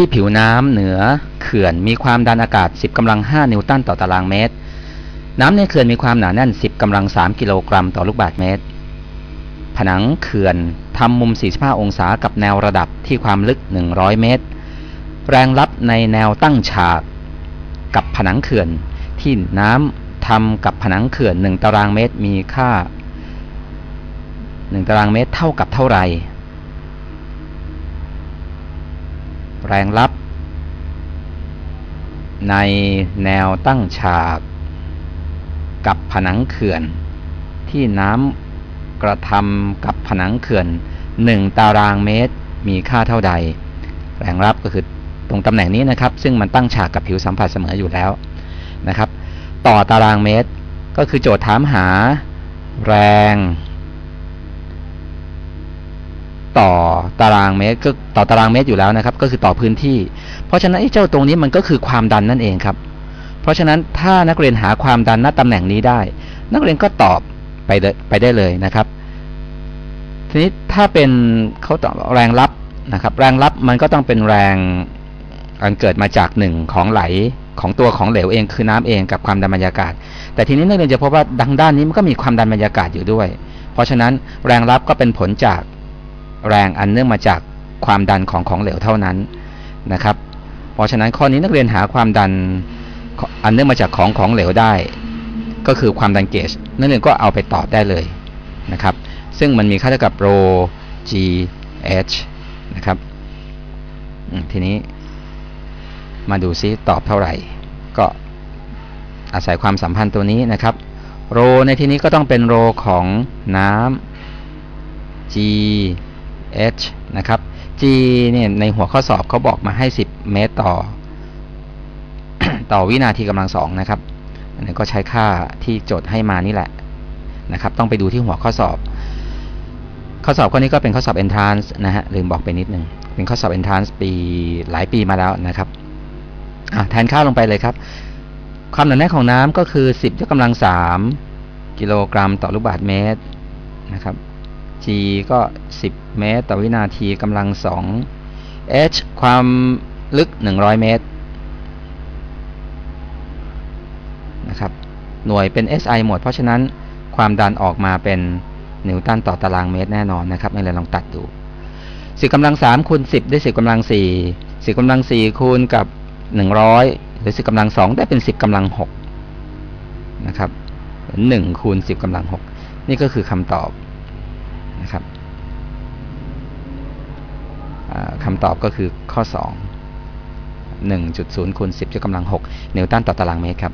ที่ผิวน้ำเหนือเขื่อนมีความดันอากาศ 10กำลัง 5 นิวตันต่อตารางเมตร น้ำในเขื่อนมีความหนาแน่น 10กำลัง 3 กิโลกรัมต่อลูกบาศก์เมตร ผนังเขื่อนทำมุม 45 องศากับแนวระดับที่ความลึก 100 เมตร แรงรับในแนวตั้งฉาก กับผนังเขื่อน ที่น้ำทำกับผนังเขื่อน 1 ตารางเมตรมีค่า 1 ตารางเมตรเท่ากับเท่าไหร่ แรงรับ ในแนวตั้งฉาก กับผนังเขื่อน ที่น้ำกระทำกับผนังเขื่อน 1 ตารางเมตรมีค่าเท่าใด แรงรับก็คือตรงตำแหน่งนี้นะครับ ซึ่งมันตั้งฉากกับผิวสัมผัสเสมออยู่แล้วนะครับ ต่อตารางเมตร ก็คือโจทย์ถามหา แรง ต่อตารางเมตรก็ต่อตารางเมตรอยู่แล้วนะครับ ก็คือต่อพื้นที่ เพราะฉะนั้นไอ้เจ้าตรงนี้มันก็คือความดันนั่นเองครับ เพราะฉะนั้นถ้านักเรียนหาความดันณตำแหน่งนี้ได้ นักเรียนก็ตอบไปได้ไปได้เลยนะครับ ทีนี้ถ้าเป็นเขาตอแรงรับนะครับ แรงรับมันก็ต้องเป็นแรงอันเกิดมาจากหนึ่งของไหลของตัวของเหลวเองคือน้ำเองกับความดันบรรยากาศ แต่ทีนี้นักเรียนจะพบว่าดังด้านนี้มันก็มีความดันบรรยากาศอยู่ด้วย เพราะฉะนั้นแรงรับก็เป็นผลจาก แรงอันเนื่องมาจากความดันของของเหลวเท่านั้นนะครับ เพราะฉะนั้นข้อนี้นักเรียนหาความดันอันเนื่องมาจากของของเหลวได้ ก็คือความดันเกจนักเรียนก็เอาไปตอบได้เลยนะครับ ซึ่งมันมีค่าเท่ากับ rho g h นะครับทีนี้มาดูซิตอบเท่าไหร่ ก็อาศัยความสัมพันธ์ตัวนี้นะครับโรในที่นี้ก็ต้องเป็นโรของน้ำ g h นะครับ g เนี่ยในหัวข้อสอบเขาบอกมาให้ 10 เมตรต่อ ต่อวินาทีกำลังสองนะครับอันนี้ก็ใช้ค่าที่โจทย์ให้มานี่แหละนะครับ ต้องไปดูที่หัวข้อสอบ ข้อสอบข้อนี้ก็เป็นข้อสอบ entrance นะฮะลืมบอกไปนิดนึง เป็นข้อสอบ entrance ปีหลายปีมาแล้วนะครับแทนค่าลงไปเลยครับ ความหนาแน่นของน้ำก็คือ 10ยกกำลัง3กิโลกรัมต่อลูกบาศก์เมตรนะครับ g ก็ 10 เมตร ต่อวินาทีกำลัง 2 h ความลึก 100 เมตรนะครับหน่วยเป็น SI หมด เพราะฉะนั้นความดันออกมาเป็นนิวตันต่อตารางเมตรแน่นอนนะครับในเรียลองตัดดู10กำลัง3คูณ10ได้10กำลัง4 10กำลัง4คูณกับหนึ่งร้อยหรือสิบกำลังสองได้เป็นสิบกำลังหกนะครับหนึ่งคูณสิบกำลังหกนี่ก็คือคำตอบ นะครับคำตอบก็คือข้อสองหนึ่งจุดศูนย์คูณสิบยกกำลังหกนิวตันต่อตารางเมตรครับ